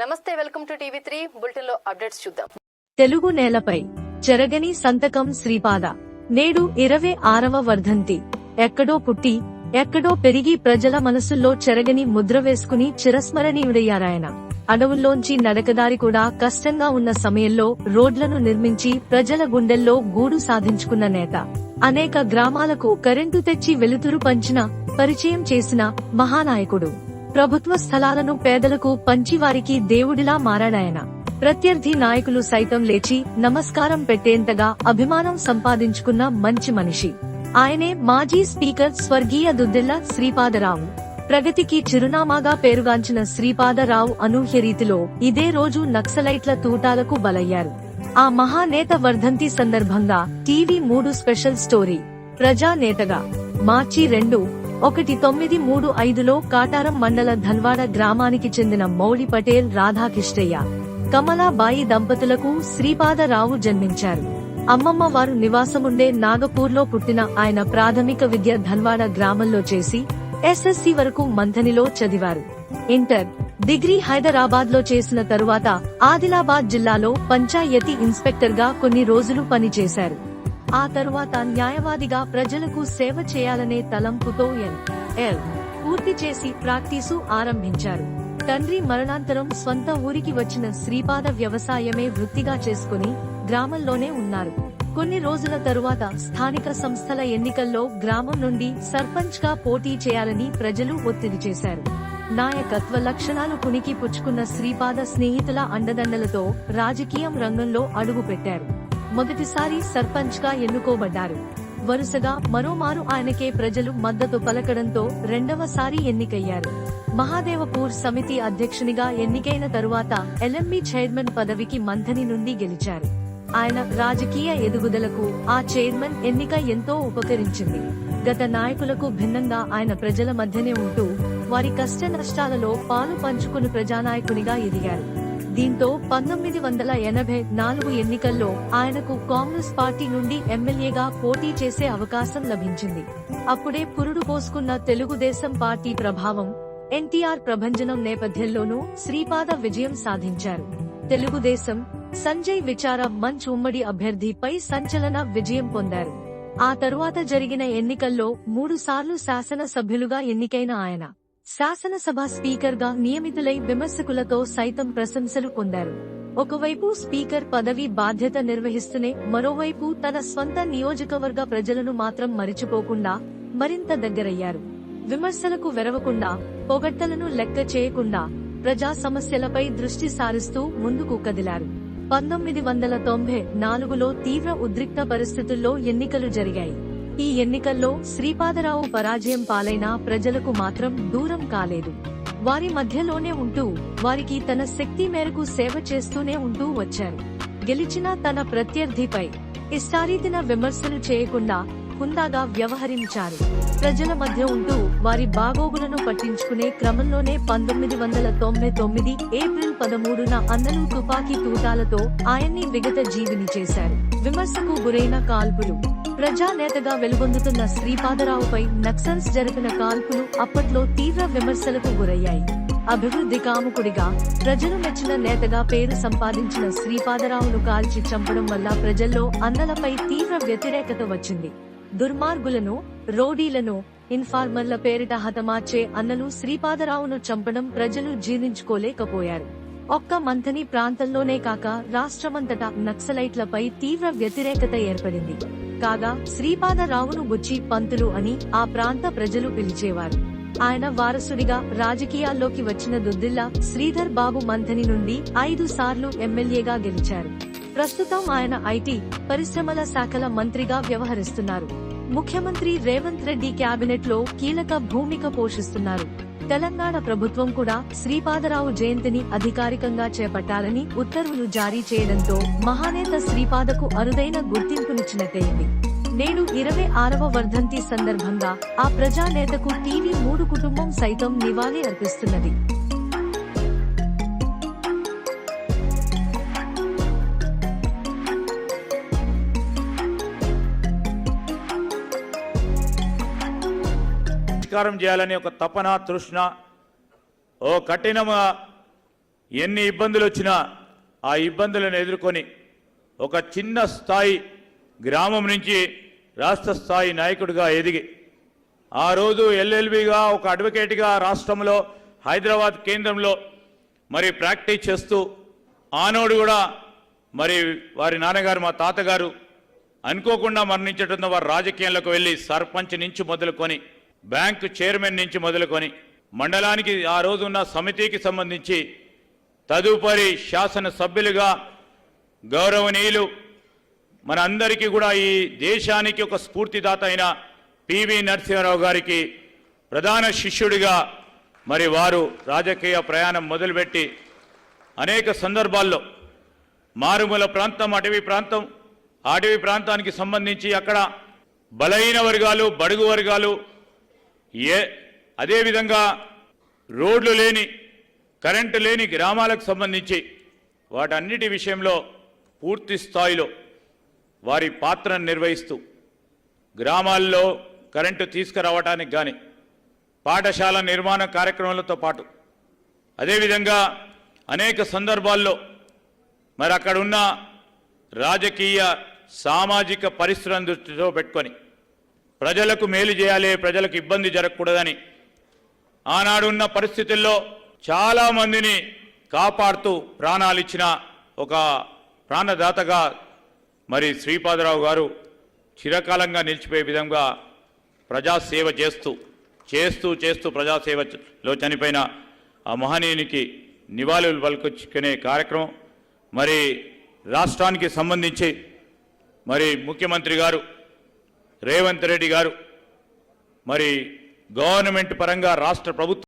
నమస్తే welcome to TV three. బులెటిన్లో updates చూద్దాం. తెలుగు నేలపై చెరగని సంతకం శ్రీపాద. నేడు ఇరవై ఆరవ వర్ధంతి. ఎక్కడో పుట్టి ఎక్కడో పెరిగి ప్రజల మనసుల్లో చెరగని ముద్ర వేసుకుని చిరస్మరణీయుడయ్యారాయన. అడవుల్లోంచి నడకదారి కూడా కష్టంగా ఉన్న సమయంలో రోడ్లను నిర్మించి ప్రజల గుండెల్లో గూడు సాధించుకున్న నేత. అనేక గ్రామాలకు కరెంటు తెచ్చి వెలుతురు పంచిన పరిచయం చేసిన మహానాయకుడు. ప్రభుత్వ స్థలాలను పేదలకు పంచి వారికి దేవుడిలా మారాడాయన. ప్రత్యర్థి నాయకులు సైతం లేచి నమస్కారం పెట్టేంతగా అభిమానం సంపాదించుకున్న మంచి మనిషి. ఆయనే మాజీ స్పీకర్ స్వర్గీయ దుద్దిల్ల శ్రీపాదరావు. ప్రగతికి చిరునామాగా పేరుగాంచిన శ్రీపాదరావు అనూహ్య రీతిలో ఇదే రోజు నక్సలైట్ల తూటాలకు బలయ్యారు. ఆ మహానేత వర్ధంతి సందర్భంగా టీవీ మూడు స్పెషల్ స్టోరీ. ప్రజానేతగా మార్చి రెండు ఒకటి తొమ్మిది మూడు ఐదులో కాటారం మండల ధన్వాడ గ్రామానికి చెందిన మౌళి పటేల్ రాధాకిష్టయ్య కమలాబాయి దంపతులకు శ్రీపాదరావు జన్మించారు. అమ్మమ్మ వారు నివాసముండే నాగపూర్లో పుట్టిన ఆయన ప్రాథమిక విద్య ధన్వాడ గ్రామంలో చేసి ఎస్ఎస్సి వరకు మంథనిలో చదివారు. ఇంటర్ డిగ్రీ హైదరాబాద్లో చేసిన తరువాత ఆదిలాబాద్ జిల్లాలో పంచాయతీ ఇన్స్పెక్టర్గా కొన్ని రోజులు పనిచేశారు. ఆ తరువాత న్యాయవాదిగా ప్రజలకు సేవ చేయాలనే తలంపుతో ఎన్ ఎల్. పూర్తి చేసి ప్రాక్టీసు ఆరంభించారు. తండ్రి మరణాంతరం స్వంత ఊరికి వచ్చిన శ్రీపాద వ్యవసాయమే వృత్తిగా చేసుకుని గ్రామంలోనే ఉన్నారు. కొన్ని రోజుల తరువాత స్థానిక సంస్థల ఎన్నికల్లో గ్రామం నుండి సర్పంచ్గా పోటీ చేయాలని ప్రజలు ఒత్తిడి చేశారు. నాయకత్వ లక్షణాలు పునికి పుచ్చుకున్న శ్రీపాద స్నేహితుల అండదండలతో రాజకీయం రంగంలో అడుగుపెట్టారు. మొదటిసారి సర్పంచ్గా ఎన్నుకోబడ్డారు. వరుసగా మరోమారు ఆయనకే ప్రజలు మద్దతు పలకడంతో రెండవసారి ఎన్నికయ్యారు. మహాదేవపూర్ సమితి అధ్యక్షునిగా ఎన్నికైన తరువాత ఎల్ఎంబి చైర్మన్ పదవికి మంథని నుండి గెలిచారు. ఆయన రాజకీయ ఎదుగుదలకు ఆ చైర్మన్ ఎన్నిక ఎంతో ఉపకరించింది. గత నాయకులకు భిన్నంగా ఆయన ప్రజల మధ్యనే ఉంటూ వారి కష్ట నష్టాలలో పాలు పంచుకుని ప్రజానాయకునిగా ఎదిగారు. దీంతో పంతొమ్మిది వందల ఎనభై నాలుగు ఎన్నికల్లో ఆయనకు కాంగ్రెస్ పార్టీ నుండి ఎమ్మెల్యేగా పోటీ చేసే అవకాశం లభించింది. అప్పుడే పురుడు పోసుకున్న తెలుగుదేశం పార్టీ ప్రభావం ఎన్టీఆర్ ప్రభంజనం నేపథ్యంలోనూ శ్రీపాద విజయం సాధించారు. తెలుగుదేశం సంజయ్ విచార మంచ్ ఉమ్మడి అభ్యర్థిపై సంచలన విజయం పొందారు. ఆ తరువాత జరిగిన ఎన్నికల్లో మూడు సార్లు శాసనసభ్యులుగా ఎన్నికైన ఆయన. శాసనసభ స్పీకర్గా నియమితులై విమర్శకులతో సైతం ప్రశంసలు పొందారు. ఒకవైపు స్పీకర్ పదవి బాధ్యత నిర్వహిస్తూనే మరోవైపు తన స్వంత నియోజకవర్గ ప్రజలను మాత్రం మరిచిపోకుండా మరింత దగ్గరయ్యారు. విమర్శలకు వెరవకుండా పొగడ్తలను లెక్క చేయకుండా ప్రజా సమస్యలపై దృష్టి సారిస్తూ ముందుకు కదిలారు. పంతొమ్మిది వందల తొంభై నాలుగులో తీవ్ర ఉద్రిక్త పరిస్థితుల్లో ఎన్నికలు జరిగాయి. ఈ ఎన్నికల్లో శ్రీపాదరావు పరాజయం పాలైనా ప్రజలకు మాత్రం దూరం కాలేదు. వారి మధ్యలోనే ఉంటూ వారికి తన శక్తి మేరకు సేవ చేస్తూనే ఉంటూ వచ్చారు. గెలిచిన తన ప్రత్యర్థిపై ఇష్టారీతిన విమర్శలు చేయకుండా హుందాగా వ్యవహరించారు. ప్రజల మధ్య ఉంటూ వారి బాగోగులను పట్టించుకునే క్రమంలోనే పంతొమ్మిది వందల తొంభై తొమ్మిది ఏప్రిల్ పదమూడున అన్నలు తుపాకీ తూటాలతో ఆయన్ని విగత జీవిని చేశారు. విమర్శకు గురైన కాల్పులు. ప్రజానేతగా వెలుగొందుతున్న శ్రీపాదరావుపై నక్సల్స్ జరిపిన కాల్పులు అప్పట్లో తీవ్ర విమర్శలకు గురయ్యాయి. అభివృద్ధి కాముకుడిగా ప్రజలు మెచ్చిన నేతగా పేరు సంపాదించిన శ్రీపాదరావును కాల్చి చంపడం వల్ల ప్రజల్లో అన్నలపై తీవ్ర వ్యతిరేకత వచ్చింది. దుర్మార్గులను రోడీలను ఇన్ఫార్మర్ల పేరిట హతమార్చే అన్నలు శ్రీపాదరావును చంపడం ప్రజలు జీర్ణించుకోలేకపోయారు. ఒక్క మంథని ప్రాంతంలోనే కాక రాష్ట్రమంతటా నక్సలైట్లపై తీవ్ర వ్యతిరేకత ఏర్పడింది. కాగా శ్రీపాదరావును బుచ్చి పంతులు అని ఆ ప్రాంత ప్రజలు పిలిచేవారు. ఆయన వారసుడిగా రాజకీయాల్లోకి వచ్చిన దుద్దిల్లా శ్రీధర్ బాబు మంథని నుండి ఐదు సార్లు ఎమ్మెల్యేగా గెలిచారు. ప్రస్తుతం ఆయన ఐటీ పరిశ్రమల శాఖల మంత్రిగా వ్యవహరిస్తున్నారు. ముఖ్యమంత్రి రేవంత్ రెడ్డి కేబినెట్లో కీలక భూమిక పోషిస్తున్నారు. తెలంగాణ ప్రభుత్వం కూడా శ్రీపాదరావు జయంతిని అధికారికంగా చేపట్టాలని ఉత్తర్వులు జారీ చేయడంతో మహానేత శ్రీపాదకు అరుదైన గుర్తింపునిచ్చినట్టయింది. నేడు ఇరవై ఆరవ వర్ధంతి సందర్భంగా ఆ ప్రజానేతకు టీవీ మూడు కుటుంబం సైతం నివాళి అర్పిస్తున్నది. పరిష్కారం చేయాలని ఒక తపన తృష్ణ ఓ కఠినమా ఎన్ని ఇబ్బందులు వచ్చినా ఆ ఇబ్బందులను ఎదుర్కొని ఒక చిన్న స్థాయి గ్రామం నుంచి రాష్ట్ర స్థాయి నాయకుడిగా ఎదిగి ఆ రోజు ఎల్ఎల్బిగా ఒక అడ్వకేట్గా రాష్ట్రంలో హైదరాబాద్ కేంద్రంలో మరి ప్రాక్టీస్ చేస్తూ ఆనోడు కూడా మరి వారి నాన్నగారు మా తాతగారు అనుకోకుండా మరణించడంతో వారు రాజకీయాలకు వెళ్ళి సర్పంచ్ నుంచి మొదలుకొని బ్యాంకు చైర్మన్ నుంచి మొదలుకొని మండలానికి ఆ రోజున్న సమితికి సంబంధించి తదుపరి శాసన సభ్యులుగా గౌరవనీయులు మన అందరికీ కూడా ఈ దేశానికి ఒక స్ఫూర్తిదాత అయిన పివి నరసింహారావు గారికి ప్రధాన శిష్యుడిగా మరి వారు రాజకీయ ప్రయాణం మొదలుపెట్టి అనేక సందర్భాల్లో మారుమూల ప్రాంతం అటవీ ప్రాంతం అటవీ ప్రాంతానికి సంబంధించి అక్కడ బలహీన వర్గాలు బడుగు వర్గాలు ఏ అదేవిధంగా రోడ్లు లేని కరెంటు లేని గ్రామాలకు సంబంధించి వాటన్నిటి విషయంలో పూర్తి స్థాయిలో వారి పాత్రను నిర్వహిస్తూ గ్రామాల్లో కరెంటు తీసుకురావటానికి కానీ పాఠశాల నిర్మాణ కార్యక్రమాలతో పాటు అదేవిధంగా అనేక సందర్భాల్లో మరి అక్కడున్న రాజకీయ సామాజిక పరిశ్రమ దృష్టితో పెట్టుకొని ప్రజలకు మేలు చేయాలి ప్రజలకు ఇబ్బంది జరగకూడదని. ఆనాడున్న పరిస్థితుల్లో చాలా మందిని కాపాడుతూ ప్రాణాలు ఇచ్చిన ఒక ప్రాణదాతగా మరి శ్రీపాదరావు గారు చిరకాలంగా నిలిచిపోయే విధంగా ప్రజాసేవ చేస్తూ చేస్తూ చేస్తూ ప్రజాసేవలో చనిపోయిన ఆ మహనీయునికి నివాళులు పలుకొచ్చుకునే కార్యక్రమం మరి రాష్ట్రానికి సంబంధించి మరి ముఖ్యమంత్రి గారు రేవంత్ రెడ్డి గారు. మరి గవర్నమెంట్ పరంగా రాష్ట్ర ప్రభుత్వం